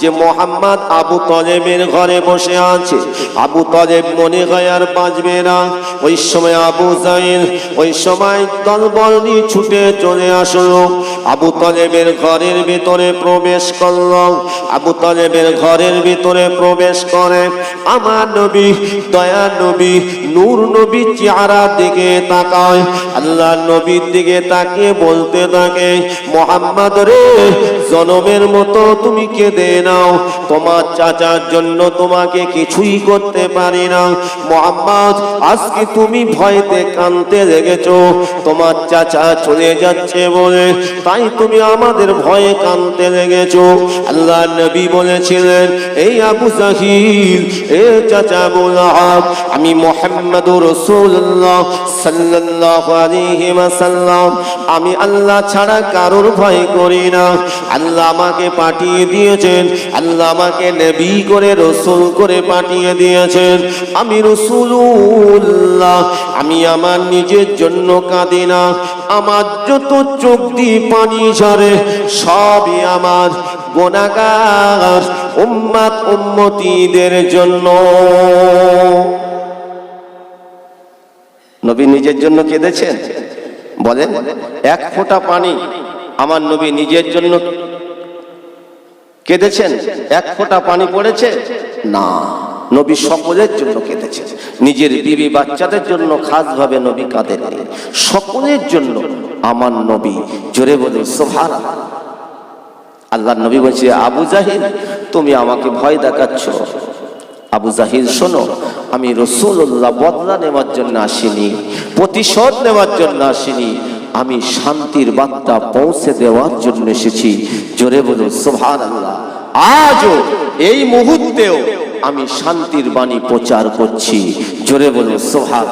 যে মোহাম্মদ আবু তলেবের ঘরে বসে আছে। আবু তলেব মনে হয় আর বাঁচবে না। ওই সময় আবু জাইল, ওই সময় দলবল নিয়ে ছুটে চলে আসলো। আবু তলেবের ঘরের ভিতরে প্রবেশ করল। আবু তলেবের ঘরের ভিতরে প্রবেশ করে আমার নবী, দয়া নবী, নূর নবী চেহারা দিকে তাকায়। আল্লাহ নবীর দিকে তাকিয়ে বলতে থাকে, মোহাম্মদ রে, জনমের মতো তুমি কেঁদে নাও। তোমার চাচার জন্য তোমাকে কিছুই করতে পারি না। মোহাম্মদ, আজকে তুমি ভয়তে কানতে লেগেছ। তোমার চাচা চলে যাচ্ছে বলে তাই তুমি আমাদের ভয়ে কানতে লেগেছ। আল্লাহ নবী বলেছিলেন, এই আবু এ চাচা আমি মোহাম্মদ রসুল্লাহ আমি আল্লাহ ছাড়া কারোর ভয় করি না। আল্লাহ আমাকে পাঠিয়ে দিয়েছেন। আল্লাহ আমাকে নবী করে, রসুল করে পাঠিয়ে দিয়েছেন। আমি রসুল্লাহ আমি আমার নিজের জন্য কাঁদি না। আমার যত চোখ পানি ঝরে, সবই আমার গোনাগার উম্মাত উম্মতিদের জন্য। নবী নিজের জন্য কেঁদেছেন? বলেন, এক ফোঁটা পানি আমার নবী নিজের জন্য কেঁদেছেন? এক ফোঁটা পানি পড়েছে? না। নবী সকলের জন্য কেঁদেছেন। নিজের বিবি বাচ্চাদের জন্য খাসভাবে নবী কাঁদেন সকলের জন্য আমার নবী, জোরে বলে সোভার আল্লাহ নবী বলছে, আবু জাহিদ তুমি আমাকে ভয় দেখাচ্ছ। আবু জাহিদ শোনো, আমি রসুল্লাহ বদলা নেওয়ার জন্য আসিনি, প্রতিশোধ নেওয়ার জন্য আসিনি আমি শান্তির বার্তা পৌঁছে দেওয়ার জন্য এসেছি। জোরে বলুন সোভান আজও এই মুহূর্তেও আমি শান্তির বাণী প্রচার করছি। জোরে বলুন সোভান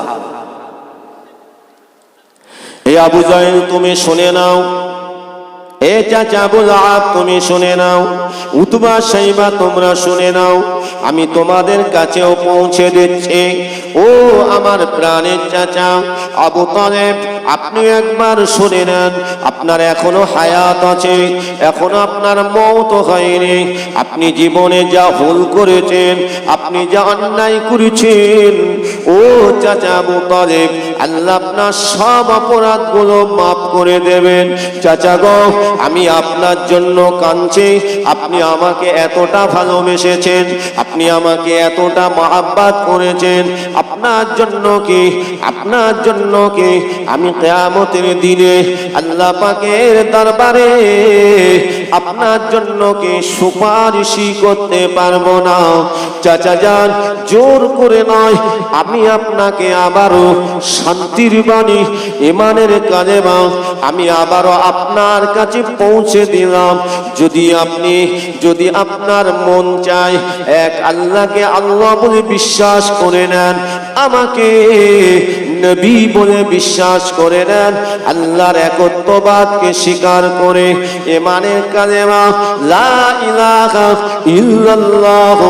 এই আবু তুমি শুনে নাও এ চাচা বুলাব তুমি শুনে নাও। উতবা সাইবা, তোমরা শুনে নাও। আমি তোমাদের কাছেও পৌঁছে দিচ্ছি। ও আমার প্রাণের চাচা আবু তালেব, আপনি একবার শুনে নেন। আপনার এখনও হায়াত আছে, এখনও আপনার মৌত হয়নি। আপনি জীবনে যা ভুল করেছেন, আপনি যা অন্যায় করেছেন। ও চাচা আবু তালেব আল্লাহ আপনার সব অপরাধগুলো মাফ করে দেবেন। চাচা গো, আমি আপনার জন্য কাঁদছি। আপনি আমাকে এতটা ভালোবেসেছেন, আপনি আমাকে এতটা মহাব্বাত করেছেন। আপনার জন্য কি? আপনার জন্য কি? আমি কেয়ামতের দিনে আল্লাহ পাকের দরবারে আপনার জন্য কি সুপারিশি করতে পারব না? চাচা যান, জোর করে নয়, আমি আপনাকে আবারও শান্তির বাণী ইমানের কাজে বা আমি আবারও আপনার কাছে পৌঁছে দিলাম। যদি আপনি, যদি আপনার মন চায়, এক আল্লাহকে আল্লাহ বলে বিশ্বাস করে নেন আমাকে নবী বলে বিশ্বাস করে নেন। আল্লাহর একত্ববাদকে স্বীকার করে এমানের কালেমা লা ইলাহা ইল্লাল্লাহ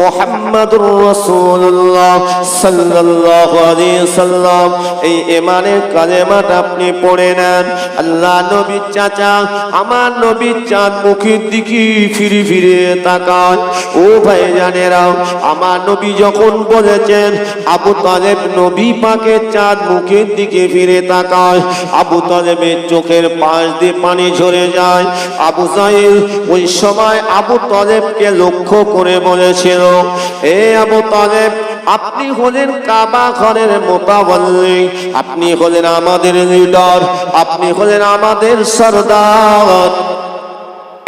মুহাম্মাদুর রাসূলুল্লাহ সাল্লাল্লাহু আলাইহি সাল্লাম। এই এমানের কালেমাটা আপনি পড়ে নেন। আল্লাহ নবীর চাচা আমার নবীর চাঁদ মুখের দিকে ফিরে ফিরে তাকায় ও ভাই জানেরাও আমার নবী যখন বলেছেন, আবু তালেব নবী পাকে চাঁদ মুখের দিকে ফিরে তাকায়, আবু তালেবের চোখের পাশ দিয়ে পানি ঝরে যায়। আবু সাইল ওই সময় আবু তালেবকে লক্ষ্য করে বলেছিল, এ আবু তালেব, আপনি হলেন কাবা ঘরের মোতাবল্লি, আপনি হলেন আমাদের লিডার আপনি হলেন আমাদের সর্দার।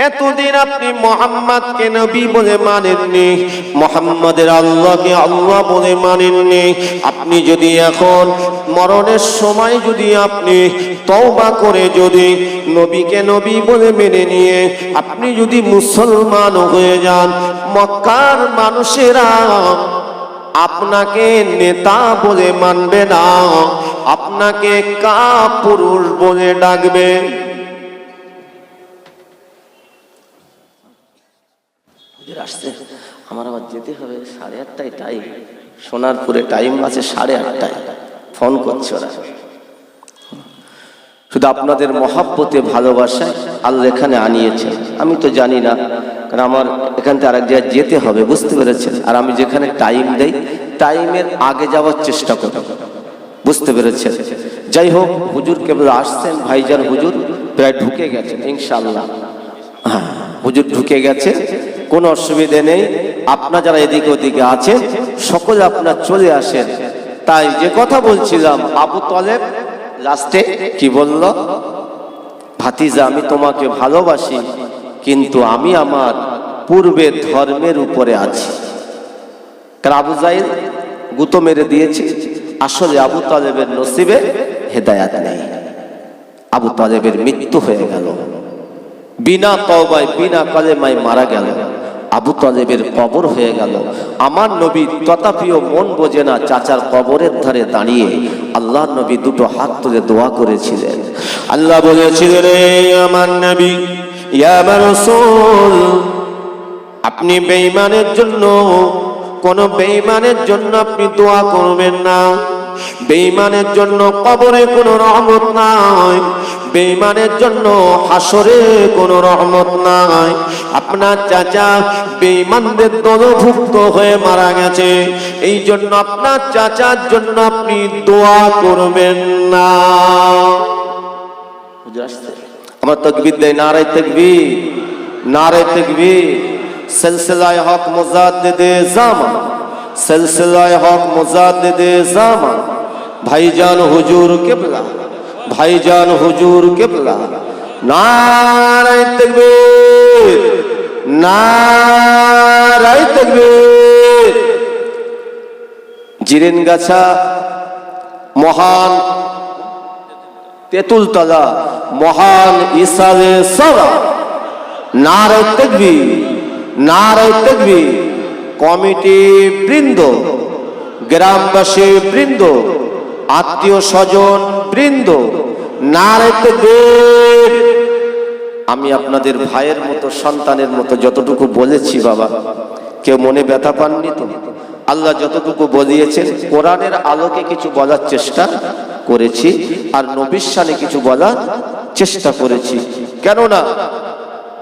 এতদিন আপনি মোহাম্মদকে নবী বলে মানেননি, মোহাম্মদের আল্লাহকে আল্লাহ বলে মানেননি। আপনি যদি এখন মরণের সময় যদি আপনি তওবা করে যদি নবীকে নবী বলে মেনে নিয়ে আপনি যদি মুসলমান হয়ে যান, মক্কার মানুষেরা আপনাকে নেতা বলে মানবে না, আপনাকে কা পুরুষ বলে ডাকবে। আসছে। আমার আবার যেতে হবে সাড়ে আটটায় টাইম সোনারপুরে টাইম আছে সাড়ে আটটায়। ফোন করছে ওরা। শুধু আপনাদের মহাব্বতে ভালোবাসায় আল্লাহ এখানে আনিয়েছেন। আমি তো জানি না, কারণ আমার এখান থেকে আরেক জায়গায় যেতে হবে, বুঝতে পেরেছেন? আর আমি যেখানে টাইম দেই টাইমের আগে যাওয়ার চেষ্টা করি। বুঝতে পেরেছেন? যাই হোক, হুজুর কেবল আসছেন, ভাইজান হুজুর, প্রায় ঢুকে গেছেন ইনশাল্লাহ হ্যাঁ হুজুর ঢুকে গেছে। কোনো অসুবিধে নেই। আপনার যারা এদিকে ওদিকে আছেন, সকলে আপনার চলে আসেন। তাই যে কথা বলছিলাম, আবু তলেব লাস্টে কি বলল? ভাতিজা, আমি তোমাকে ভালোবাসি, কিন্তু আমি আমার পূর্বের ধর্মের উপরে আছি। কারণ আবু জাইল গুতো মেরে দিয়েছি। আসলে আবু তালেবের নসিবে হেদায়াত নেই। আবু তালেবের মৃত্যু হয়ে গেল। বিনা তওবায়, বিনা কলেমায় মারা গেল। আবু তালেবের কবর হয়ে গেল। আমার নবী তথাপিও মন বোঝে না চাচার কবরের ধারে দাঁড়িয়ে আল্লাহ নবী দুটো হাত তুলে দোয়া করেছিলেন। আল্লাহ বলেছিলেন "রে আমার নবী, ইয়া রাসূল, আপনি বেঈমানের জন্য কোন বেঈমানের জন্য আপনি দোয়া করবেন না। বেঈমানের জন্য কবরে কোনো রহমত নাই। বেঈমানের জন্য হাসরে কোনো রহমত নাই। আপনার চাচা বেঈমানদের দলভুক্ত হয়ে মারা গেছে। এই জন্য আপনার চাচার জন্য আপনি দোয়া করবেন না? আমার তকবির দেয় নারাই তকবির নারাই তকবির। সিলসিলায় হক মুজাদ্দিদে জামান সিলসিলায় হক মুজাদ্দিদে জামান ভাইজান হুজুর কেবলা, ভাইজান হুজুর কেবলা। নারাই তকবির নারাই তকবির। জিরেন গাছা, মহান তেঁতুলতলা, মহান ইসালে সরা। নারায় তেকবি নারায় কমিটি বৃন্দ, গ্রামবাসী বৃন্দ, আত্মীয় স্বজন বৃন্দ নারায় আমি আপনাদের ভাইয়ের মতো, সন্তানের মতো যতটুকু বলেছি বাবা, কেউ মনে ব্যথা পাননি তো? আল্লাহ যতটুকু বলিয়েছেন, কোরআনের আলোকে কিছু বলার চেষ্টা করেছি আর নবীর কিছু বলার চেষ্টা করেছি। কেননা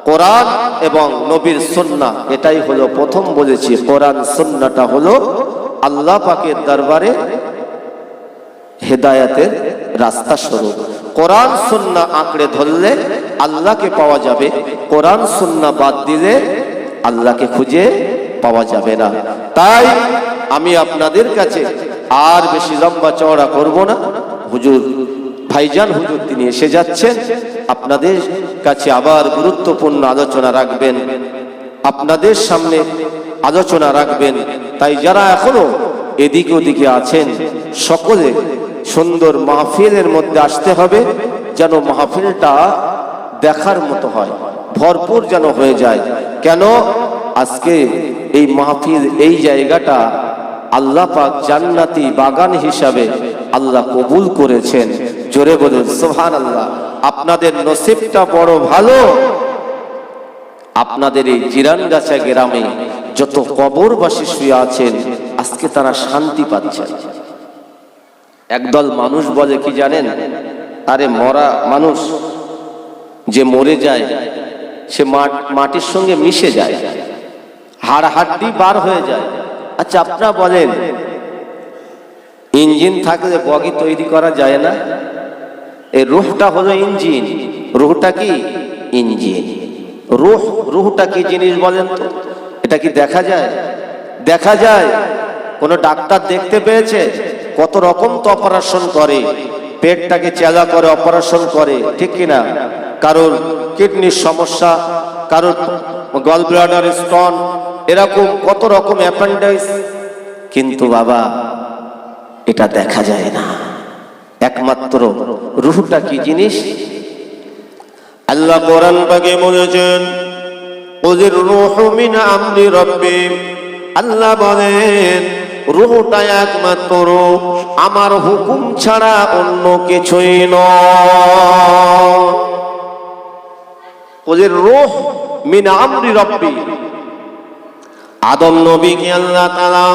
কোরআন এবং নবীর সন্না এটাই হলো প্রথম বলেছি, কোরআন সন্নাটা হলো আল্লাহ পাকের দরবারে হেদায়াতের রাস্তা স্বরূপ। কোরআন সুন্না আঁকড়ে ধরলে আল্লাহকে পাওয়া যাবে, কোরআন সুন্না বাদ দিলে আল্লাহকে খুঁজে পাওয়া যাবে না। তাই আমি আপনাদের কাছে আর বেশি লম্বা চওড়া করব না। হুজুর, ভাইজান হুজুর তিনি এসে যাচ্ছেন। আপনাদের কাছে আবার গুরুত্বপূর্ণ আলোচনা রাখবেন। আপনাদের সামনে আলোচনা রাখবেন। তাই যারা এখনও এদিকে ওদিকে আছেন, সকলে সুন্দর মাহফিলের মধ্যে আসতে হবে, যেন মাহফিলটা দেখার মতো হয়, ভরপুর যেন হয়ে যায়। কেন? আজকে এই মাহফিল, এই জায়গাটা আল্লাহ পাক জান্নাতি বাগান হিসাবে আল্লাহ কবুল করেছেন। জোরে বলুন সোহান আল্লাহ আপনাদের নসিবটা বড় ভালো। আপনাদের এই জিরানগাছা গ্রামে যত কবরবাসী শুয়ে আছেন, আজকে তারা শান্তি পাচ্ছেন। একদল মানুষ বলে কি জানেন? আরে মরা মানুষ যে মরে যায়, সে মাট- মাটির সঙ্গে মিশে যায়। হাড় হাড্ডি বার হয়ে যায়। আচ্ছা আপনারা বলেন, ইঞ্জিন থাকলে বগি তৈরি করা যায় না? এই রুহটা হলো ইঞ্জিন। রুহটা কি? ইঞ্জিন। রুহ, রুহটা কি জিনিস বলেন তো? এটা কি দেখা যায়? দেখা যায়। কোন ডাক্তার দেখতে পেয়েছে? কত রকম তো অপারেশন করে। পেটটাকে চেলা করে, অপারেশন করে, ঠিক কিনা কারোর কিডনির সমস্যা, কারোর গল ব্লাডার স্টোন এরকম কত রকম অ্যাপেন্ডাইস কিন্তু বাবা, এটা দেখা যায় না। একমাত্র রুহটা কি জিনিস? আল্লাহ কোরআন পাকে বলেছেন ওদের রুহ মিন আমরি রব্বি আল্লাহ বলেন, রুহটা একমাত্র আমার হুকুম ছাড়া অন্য কিছুই নয়। ওদের রুহ মিন আমরি রব্বি আদম নবীকে আল্লাহ তাআলা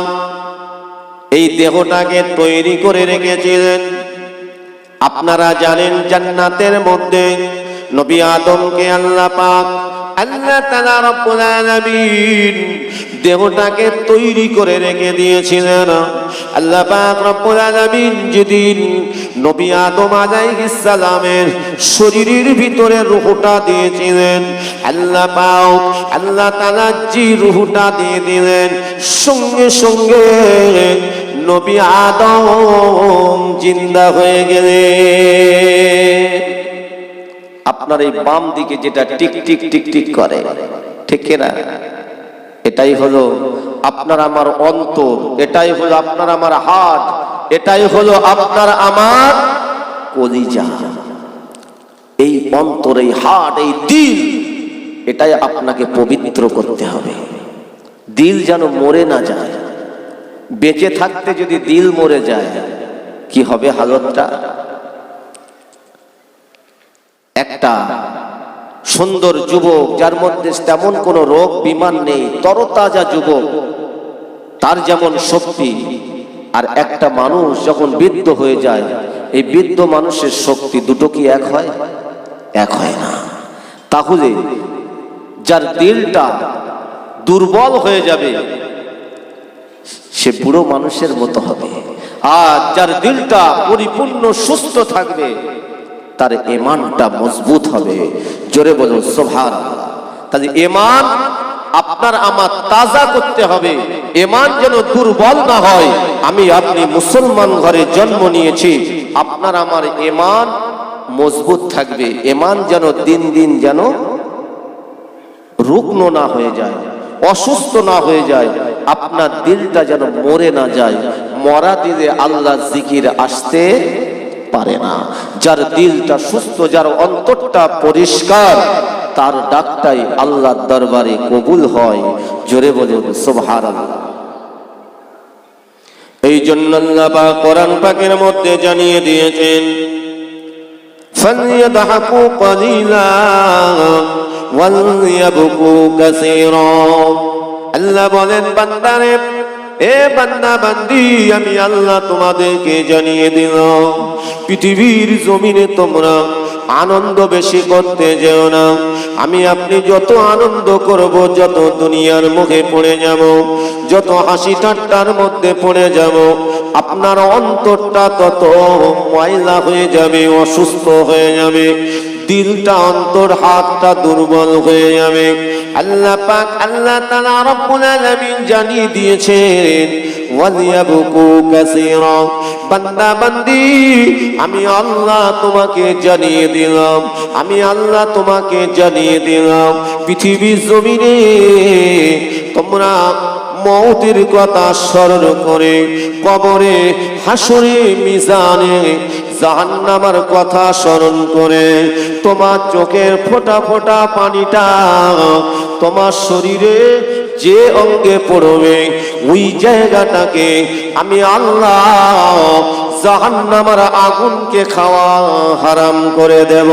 এই দেহটাকে তৈরি করে রেখেছিলেন। আপনারা জানেন জান্নাতের মধ্যে নবী আদমকে আল্লাহ পাক, আল্লাহ তাআলা রব্বুল আলামিন দেহটাকে তৈরি করে রেখে দিয়েছিলেন। আল্লাহ পাক রব্বুল আলামিন যেদিন নবী আদম আলাইহিস সালামের শরীরের ভিতরে রূহটা দিয়েছিলেন, আল্লাহ পাক, আল্লাহ তাআলা যে রূহটা দিয়ে দিলেন, সঙ্গে সঙ্গে নবী আদম জিন্দা হয়ে গেলেন আপনার এই বাম দিকে যেটা টিক টিক টিক টিক করে, ঠিক না এটাই হলো আপনার আমার অন্তর, এটাই হলো আপনার আমার হাট এটাই হলো আপনার আমার কলিজা। এই অন্তর, এই হাট এই দিল, এটাই আপনাকে পবিত্র করতে হবে। দিল যেন মরে না যায়। বেঁচে থাকতে যদি দিল মরে যায়, কি হবে হালতটা? একটা সুন্দর যুবক, যার মধ্যে তেমন কোনো রোগ, বিমান নেই, তরতাজা যুবক, তার যেমন শক্তি, আর একটা মানুষ যখন বৃদ্ধ হয়ে যায়, এই বৃদ্ধ মানুষের শক্তি দুটো কি এক হয়? এক হয় না। তাহলে যার দিলটা দুর্বল হয়ে যাবে সে বুড়ো মানুষের মতো হবে। আর যার দিলটা পরিপূর্ণ সুস্থ থাকবে, তার এমানটা মজবুত হবে। জোরে বলো সোভার তাহলে এমান আপনার আমার তাজা করতে হবে। এমান যেন দুর্বল না হয়। আমি আপনি মুসলমান ঘরে জন্ম নিয়েছি। আপনার আমার এমান মজবুত থাকবে। এমান যেন দিন দিন যেন রুগ্ন না হয়ে যায়। অসুস্থ না হয়ে যায় আপনার দিলটা যেন মরে না যায় মরা দিলে আল্লাহ জিকির আসতে পারে না যার দিলটা সুস্থ যার অন্তরটা পরিষ্কার তার ডাকটাই আল্লাহর দরবারে কবুল হয় জোরে বলে সোভার এই জন্য আল্লাহ পাক কোরআন পাকের মধ্যে জানিয়ে দিয়েছেন فليضحكوا قليلا ওয়ালইয়াবকু কাসীরা আল্লাহ বলেন, বান্দারে, এ বান্দা, বান্দি, আমি আল্লাহ তোমাদেরকে জানিয়ে দিলাম, পৃথিবীর জমিনে তোমরা আনন্দ বেশি করতে যেও না। আমি, আপনি যত আনন্দ করব, যত দুনিয়ার মুখে পড়ে যাব, যত হাসি ঠাট্টার মধ্যে পড়ে যাব, আপনার অন্তরটা তত ময়লা হয়ে যাবে, অসুস্থ হয়ে যাবে। দিলটা অন্তর, হাতটা দুর্বল হয়ে যাবে। আল্লাহ পাক, আল্লাহ তাআলা রব্বুল আলামিন জানিয়ে দিয়েছেন, ওয়ালিয়াবকু কাসীরা। বান্দা, বান্দি, আমি আল্লাহ তোমাকে জানিয়ে দিলাম, আমি আল্লাহ তোমাকে জানিয়ে দিলাম, পৃথিবীর জমিনে তোমরা মৌতের কথা স্মরণ করে কবরে হাসরে মিজানে জাহান্নামার কথা স্মরণ করে, তোমার চোখের ফোটা ফোটা পানিটা তোমার শরীরে যে অঙ্গে পড়বে, ওই জায়গাটাকে আমি আল্লাহ জাহান্নামার আগুনকে খাওয়া হারাম করে দেব।